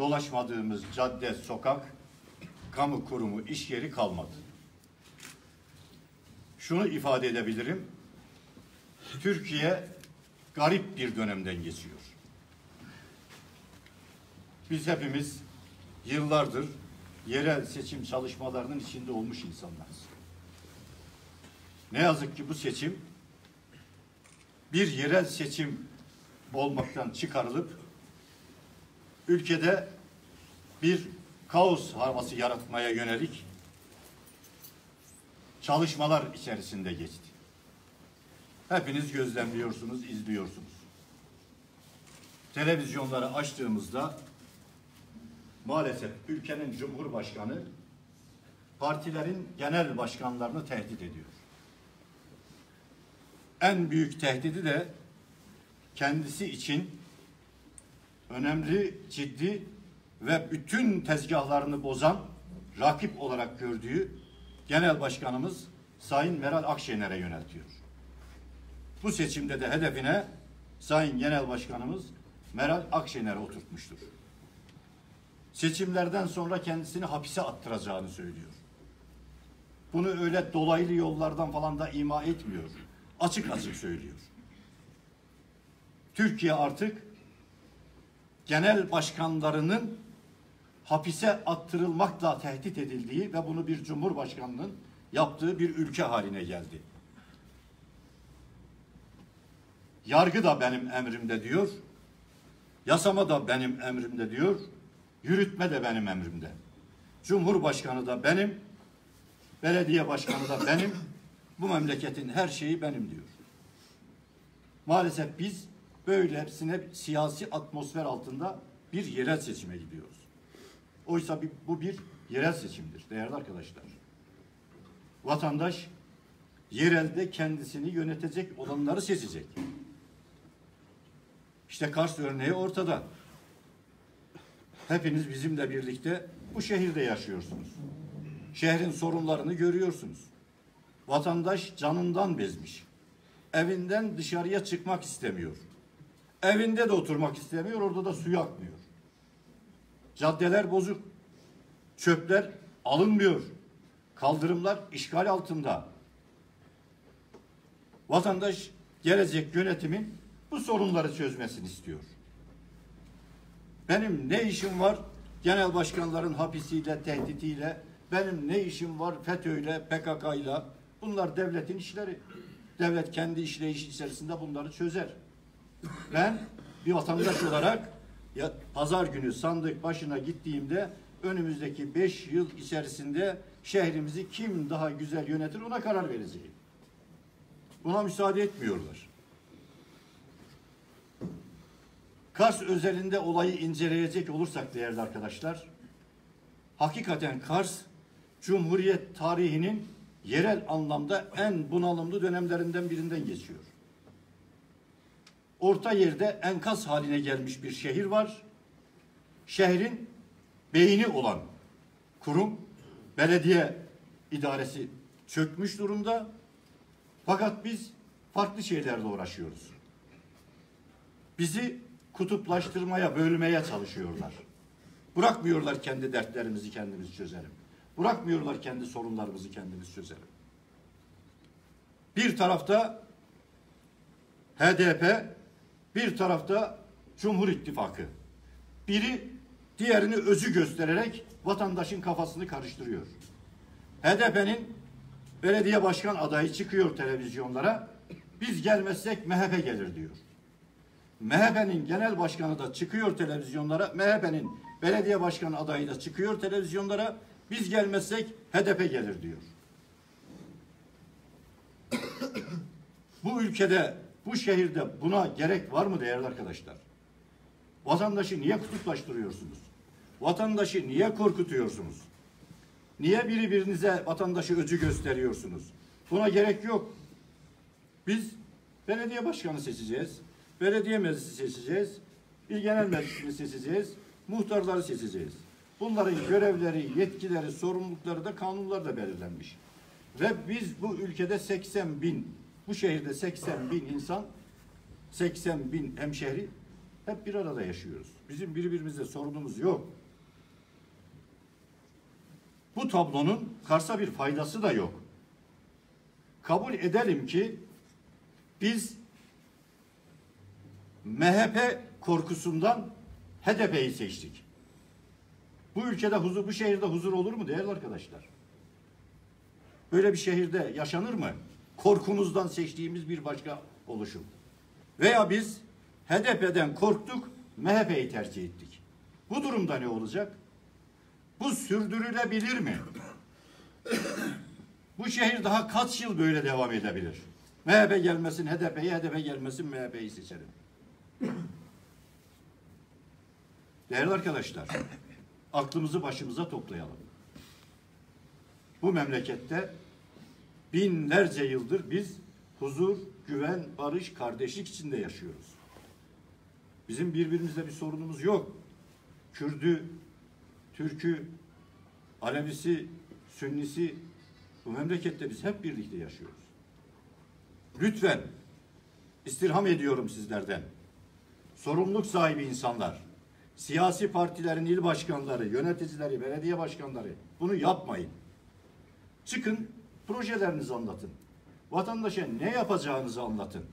dolaşmadığımız cadde, sokak, kamu kurumu, iş yeri kalmadı. Şunu ifade edebilirim. Türkiye garip bir dönemden geçiyor. Biz hepimiz yıllardır yerel seçim çalışmalarının içinde olmuş insanlarız. Ne yazık ki bu seçim bir yerel seçim olmaktan çıkarılıp ülkede bir kaos havası yaratmaya yönelik çalışmalar içerisinde geçti. Hepiniz gözlemliyorsunuz, izliyorsunuz. Televizyonları açtığımızda maalesef ülkenin cumhurbaşkanı partilerin genel başkanlarını tehdit ediyor. En büyük tehdidi de kendisi için önemli, ciddi ve bütün tezgahlarını bozan rakip olarak gördüğü Genel Başkanımız Sayın Meral Akşener'e yöneltiyor. Bu seçimde de hedefine Sayın Genel Başkanımız Meral Akşener'e oturtmuştur. Seçimlerden sonra kendisini hapise attıracağını söylüyor. Bunu öyle dolaylı yollardan falan da ima etmiyor. Açık açık söylüyor. Türkiye artık genel başkanlarının hapise attırılmakla tehdit edildiği ve bunu bir cumhurbaşkanının yaptığı bir ülke haline geldi. Yargı da benim emrimde diyor. Yasama da benim emrimde diyor. Yürütme de benim emrimde. Cumhurbaşkanı da benim. Belediye başkanı da benim. Bu memleketin her şeyi benim diyor. Maalesef biz böyle hepsine siyasi atmosfer altında bir yerel seçime gidiyoruz. Oysa bir, bu bir yerel seçimdir değerli arkadaşlar. Vatandaş yerelde kendisini yönetecek olanları seçecek. İşte Kars örneği ortada. Hepiniz bizimle birlikte bu şehirde yaşıyorsunuz. Şehrin sorunlarını görüyorsunuz. Vatandaş canından bezmiş. Evinden dışarıya çıkmak istemiyor. Evinde de oturmak istemiyor, orada da suyu akmıyor. Caddeler bozuk. Çöpler alınmıyor. Kaldırımlar işgal altında. Vatandaş gelecek yönetimin bu sorunları çözmesini istiyor. Benim ne işim var genel başkanların hapisiyle, tehditiyle, benim ne işim var FETÖ'yle, PKK'yla. Bunlar devletin işleri. Devlet kendi işleyiş içerisinde bunları çözer. Ben bir vatandaş olarak ya pazar günü sandık başına gittiğimde önümüzdeki beş yıl içerisinde şehrimizi kim daha güzel yönetir ona karar vereceğim. Buna müsaade etmiyorlar. Kars özelinde olayı inceleyecek olursak değerli arkadaşlar, hakikaten Kars Cumhuriyet tarihinin yerel anlamda en bunalımlı dönemlerinden birinden geçiyor. Orta yerde enkaz haline gelmiş bir şehir var. Şehrin beyni olan kurum, belediye idaresi çökmüş durumda. Fakat biz farklı şeylerle uğraşıyoruz. Bizi kutuplaştırmaya, bölmeye çalışıyorlar. Bırakmıyorlar kendi dertlerimizi kendimiz çözelim. Bırakmıyorlar kendi sorunlarımızı kendimiz çözelim. Bir tarafta HDP, bir tarafta Cumhur İttifakı. Biri diğerini özü göstererek vatandaşın kafasını karıştırıyor. HDP'nin belediye başkan adayı çıkıyor televizyonlara. Biz gelmezsek MHP gelir diyor. MHP'nin genel başkanı da çıkıyor televizyonlara. MHP'nin belediye başkan adayı da çıkıyor televizyonlara. Biz gelmezsek HDP gelir diyor. bu ülkede, bu şehirde buna gerek var mı değerli arkadaşlar? Vatandaşı niye kutuplaştırıyorsunuz? Vatandaşı niye korkutuyorsunuz? Niye birbirinize vatandaşı öcü gösteriyorsunuz? Buna gerek yok. Biz belediye başkanı seçeceğiz. Belediye meclisi seçeceğiz. İl genel meclisini seçeceğiz. Muhtarları seçeceğiz. Bunların görevleri, yetkileri, sorumlulukları da kanunlarda belirlenmiş. Ve biz bu ülkede 80 bin, bu şehirde 80 bin insan, 80 bin hemşehri hep bir arada yaşıyoruz. Bizim birbirimizle sorunumuz yok. Bu tablonun Kars'a bir faydası da yok. Kabul edelim ki biz MHP korkusundan HDP'yi seçtik. Bu ülkede huzur, bu şehirde huzur olur mu değerli arkadaşlar? Böyle bir şehirde yaşanır mı? Korkumuzdan seçtiğimiz bir başka oluşum. Veya biz HDP'den korktuk, MHP'yi tercih ettik. Bu durumda ne olacak? Bu sürdürülebilir mi? Bu şehir daha kaç yıl böyle devam edebilir? MHP gelmesin HDP'yi, HDP gelmesin MHP'yi seçelim. Değerli arkadaşlar, aklımızı başımıza toplayalım. Bu memlekette binlerce yıldır biz huzur, güven, barış, kardeşlik içinde yaşıyoruz. Bizim birbirimizle bir sorunumuz yok. Kürdü, Türkü, Alevisi, Sünnisi bu memlekette biz hep birlikte yaşıyoruz. Lütfen istirham ediyorum sizlerden. Sorumluluk sahibi insanlar, siyasi partilerin il başkanları, yöneticileri, belediye başkanları bunu yapmayın. Çıkın projelerinizi anlatın. Vatandaşa ne yapacağınızı anlatın.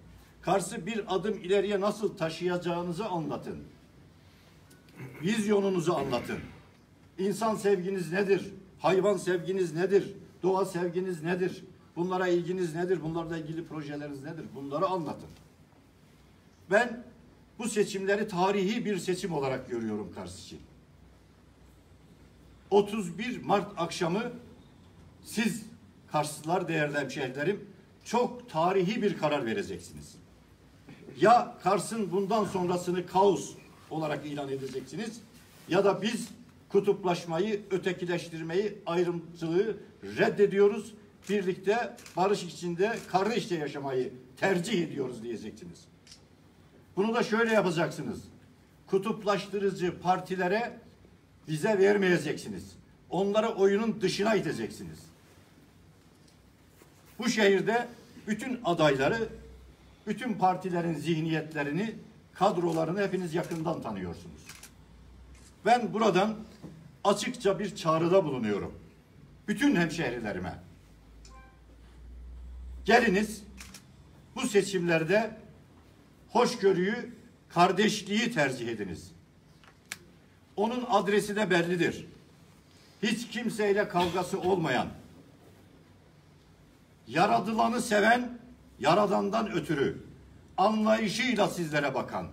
Kars'ı bir adım ileriye nasıl taşıyacağınızı anlatın. Vizyonunuzu anlatın. İnsan sevginiz nedir? Hayvan sevginiz nedir? Doğa sevginiz nedir? Bunlara ilginiz nedir? Bunlarla ilgili projeleriniz nedir? Bunları anlatın. Ben bu seçimleri tarihi bir seçim olarak görüyorum Kars için. 31 Mart akşamı siz Karslılar değerli hemşehrilerim çok tarihi bir karar vereceksiniz. Ya Kars'ın bundan sonrasını kaos olarak ilan edeceksiniz ya da biz kutuplaşmayı, ötekileştirmeyi, ayrımcılığı reddediyoruz. Birlikte barış içinde kardeşçe yaşamayı tercih ediyoruz diyeceksiniz. Bunu da şöyle yapacaksınız. Kutuplaştırıcı partilere vize vermeyeceksiniz. Onları oyunun dışına iteceksiniz. Bu şehirde bütün adayları, bütün partilerin zihniyetlerini, kadrolarını hepiniz yakından tanıyorsunuz. Ben buradan açıkça bir çağrıda bulunuyorum. Bütün hemşehrilerime. Geliniz bu seçimlerde hoşgörüyü, kardeşliği tercih ediniz. Onun adresi de bellidir. Hiç kimseyle kavgası olmayan, yaradılanı seven, yaradandan ötürü anlayışıyla sizlere bakan,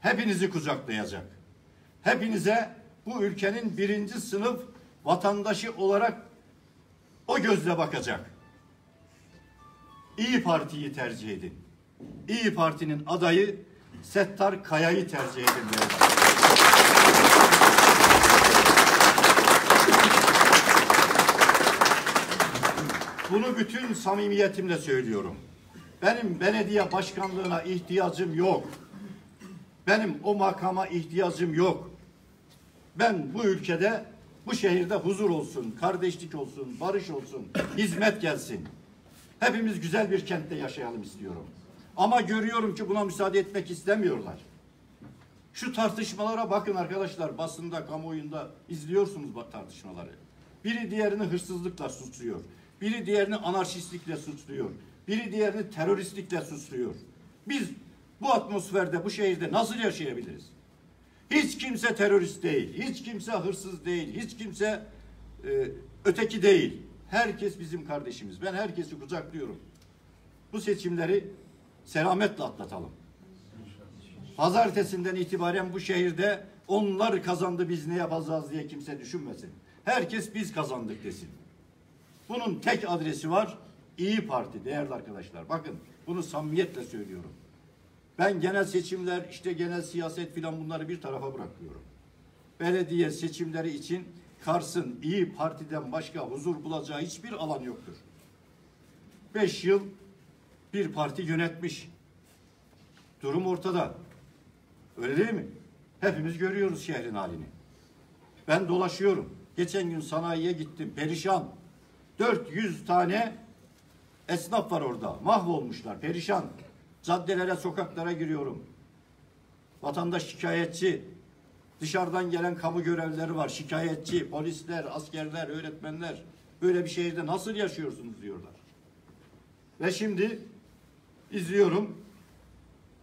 hepinizi kucaklayacak. Hepinize bu ülkenin birinci sınıf vatandaşı olarak o gözle bakacak. İyi Parti'yi tercih edin. İyi Parti'nin adayı Settar Kaya'yı tercih edin. Bunu bütün samimiyetimle söylüyorum. Benim belediye başkanlığına ihtiyacım yok. Benim o makama ihtiyacım yok. Ben bu ülkede, bu şehirde huzur olsun, kardeşlik olsun, barış olsun, hizmet gelsin. Hepimiz güzel bir kentte yaşayalım istiyorum. Ama görüyorum ki buna müsaade etmek istemiyorlar. Şu tartışmalara bakın arkadaşlar basında, kamuoyunda izliyorsunuz bu tartışmaları. Biri diğerini hırsızlıkla suçluyor. Biri diğerini anarşistlikle suçluyor. Biri diğerini teröristlikle suçluyor. Biz bu atmosferde, bu şehirde nasıl yaşayabiliriz? Hiç kimse terörist değil, hiç kimse hırsız değil, hiç kimse e, öteki değil. Herkes bizim kardeşimiz. Ben herkesi kucaklıyorum. Bu seçimleri selametle atlatalım. Pazartesinden itibaren bu şehirde onlar kazandı biz ne yapacağız diye kimse düşünmesin. Herkes biz kazandık desin. Bunun tek adresi var. İyi Parti değerli arkadaşlar. Bakın bunu samimiyetle söylüyorum. Ben genel seçimler, işte genel siyaset filan bunları bir tarafa bırakıyorum. Belediye seçimleri için Kars'ın İyi Parti'den başka huzur bulacağı hiçbir alan yoktur. Beş yıl bir parti yönetmiş. Durum ortada. Öyle değil mi? Hepimiz görüyoruz şehrin halini. Ben dolaşıyorum. Geçen gün sanayiye gittim. Perişan. 400 tane esnaf var orada. Mahvolmuşlar. Perişan. Caddelere, sokaklara giriyorum. Vatandaş şikayetçi. Dışarıdan gelen kamu görevlileri var. Şikayetçi, polisler, askerler, öğretmenler. Böyle bir şehirde nasıl yaşıyorsunuz diyorlar. Ve şimdi izliyorum.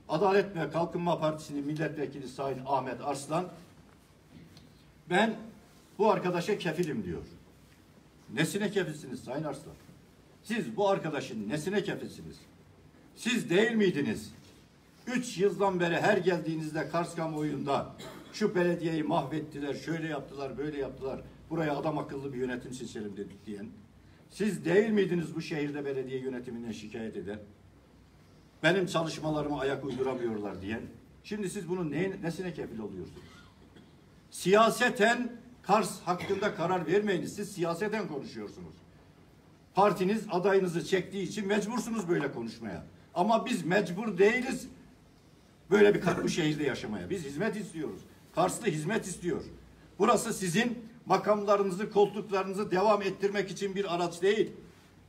Adalet ve Kalkınma Partisi'nin milletvekili Sayın Ahmet Arslan ben bu arkadaşa kefilim diyor. Nesine kefilsiniz Sayın Arslan? Siz bu arkadaşın nesine kefilsiniz? Siz değil miydiniz? Üç yıldan beri her geldiğinizde Kars kamuoyunda şu belediyeyi mahvettiler, şöyle yaptılar, böyle yaptılar. Buraya adam akıllı bir yönetim seçelim dedik diyen. Siz değil miydiniz bu şehirde belediye yönetiminden şikayet eden? Benim çalışmalarıma ayak uyduramıyorlar diyen. Şimdi siz bunun neyin, nesine kefil oluyorsunuz? Siyaseten Kars hakkında karar vermeyiniz. Siz siyaseten konuşuyorsunuz. Partiniz adayınızı çektiği için mecbursunuz böyle konuşmaya. Ama biz mecbur değiliz böyle bir bu şehirde yaşamaya. Biz hizmet istiyoruz. Karslı hizmet istiyor. Burası sizin makamlarınızı, koltuklarınızı devam ettirmek için bir araç değil.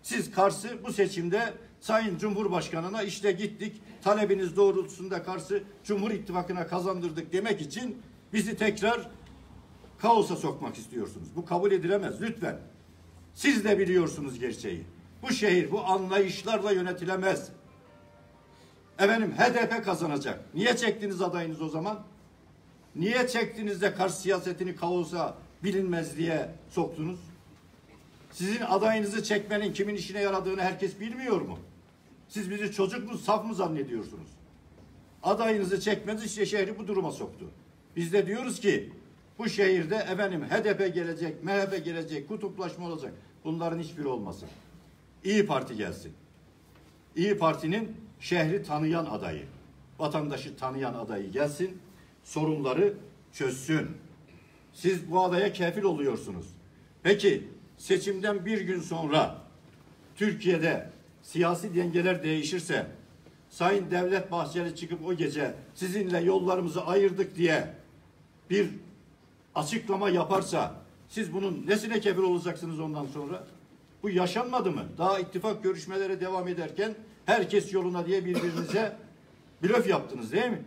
Siz Kars'ı bu seçimde Sayın Cumhurbaşkanı'na işte gittik, talebiniz doğrultusunda Kars'ı Cumhur İttifakı'na kazandırdık demek için bizi tekrar kaosa sokmak istiyorsunuz. Bu kabul edilemez lütfen. Siz de biliyorsunuz gerçeği. Bu şehir bu anlayışlarla yönetilemez. Efendim HDP kazanacak. Niye çektiniz adayınız o zaman? Niye çektiniz de Kars siyasetini kaosa bilinmezliğe soktunuz? Sizin adayınızı çekmenin kimin işine yaradığını herkes bilmiyor mu? Siz bizi çocuk mu, saf mı zannediyorsunuz? Adayınızı çekmeniz işte şehri bu duruma soktu. Biz de diyoruz ki bu şehirde efendim HDP gelecek, MHP gelecek, kutuplaşma olacak. Bunların hiçbiri olmasın. İyi Parti gelsin. İyi Parti'nin şehri tanıyan adayı, vatandaşı tanıyan adayı gelsin, sorunları çözsün. Siz bu adaya kefil oluyorsunuz. Peki seçimden bir gün sonra Türkiye'de siyasi dengeler değişirse Sayın Devlet Bahçeli çıkıp o gece sizinle yollarımızı ayırdık diye bir açıklama yaparsa siz bunun nesine kefil olacaksınız ondan sonra? Bu yaşanmadı mı? Daha ittifak görüşmeleri devam ederken herkes yoluna diye birbirinize blöf yaptınız değil mi?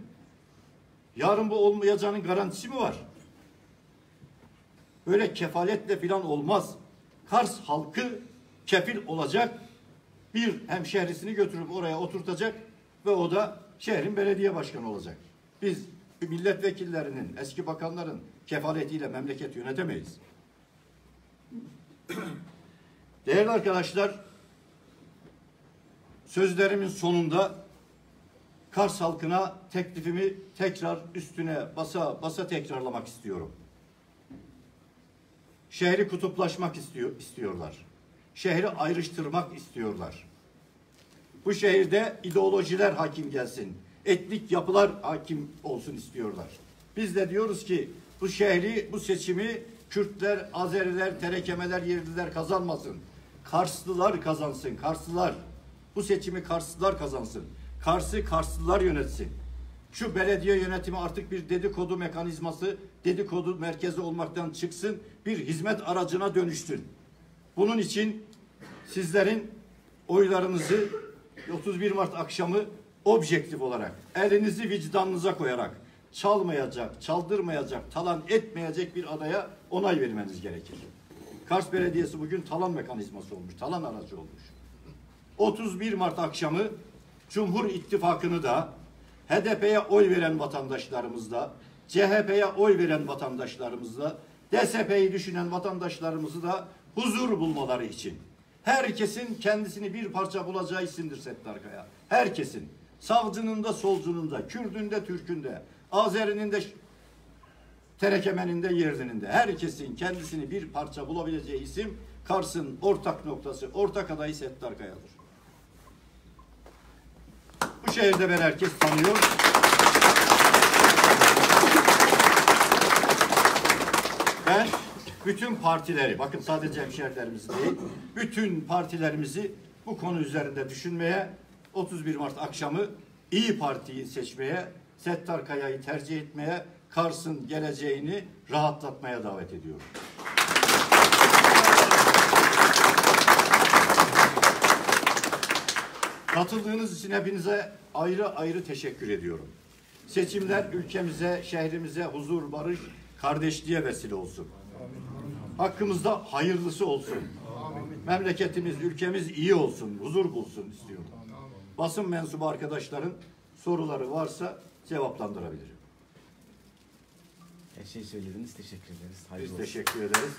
Yarın bu olmayacağının garantisi mi var? Böyle kefaletle filan olmaz. Kars halkı kefil olacak. Bir hemşehrisini götürüp oraya oturtacak ve o da şehrin belediye başkanı olacak. Biz milletvekillerinin, eski bakanların kefaletiyle memleket yönetemeyiz. Değerli arkadaşlar, sözlerimin sonunda Kars halkına teklifimi tekrar üstüne basa basa tekrarlamak istiyorum. Şehri kutuplaşmak istiyor, istiyorlar. Şehri ayrıştırmak istiyorlar. Bu şehirde ideolojiler hakim gelsin. Etnik yapılar hakim olsun istiyorlar. Biz de diyoruz ki bu şehri, bu seçimi Kürtler, Azeriler, Terekemeler, Yerliler kazanmasın. Karslılar kazansın, Karslılar. Bu seçimi Karslılar kazansın. Kars'ı Karslılar yönetsin. Şu belediye yönetimi artık bir dedikodu mekanizması, dedikodu merkezi olmaktan çıksın, bir hizmet aracına dönüşsün. Bunun için sizlerin oylarınızı 31 Mart akşamı objektif olarak, elinizi vicdanınıza koyarak, çalmayacak, çaldırmayacak, talan etmeyecek bir adaya onay vermeniz gerekir. Kars Belediyesi bugün talan mekanizması olmuş, talan aracı olmuş. 31 Mart akşamı Cumhur İttifakı'nı da HDP'ye oy veren vatandaşlarımız da CHP'ye oy veren vatandaşlarımız da DSP'yi düşünen vatandaşlarımızı da huzur bulmaları için herkesin kendisini bir parça bulacağı isimdir Settar Kaya. Herkesin. Savcının da solcunun da, Kürdün de Türk'ün de, Azeri'nin de Terekemen'in de Yerli'nin de herkesin kendisini bir parça bulabileceği isim Kars'ın ortak noktası, ortak adayı Settar Kaya'dır. Bu şehirde ben herkes tanıyor. Ben bütün partileri, bakın sadece hemşehrilerimiz değil, bütün partilerimizi bu konu üzerinde düşünmeye, 31 Mart akşamı İyi Parti'yi seçmeye, Settar Kaya'yı tercih etmeye, Kars'ın geleceğini rahatlatmaya davet ediyorum. Katıldığınız için hepinize ayrı ayrı teşekkür ediyorum. Seçimler ülkemize, şehrimize huzur, barış, kardeşliğe vesile olsun. Hakkımızda hayırlısı olsun. Memleketimiz, ülkemiz iyi olsun, huzur bulsun istiyorum. Basın mensubu arkadaşların soruları varsa cevaplandırabilirim. Her şeyi söylediniz. Teşekkür ederiz. Hayırlı Biz olsun. teşekkür ederiz.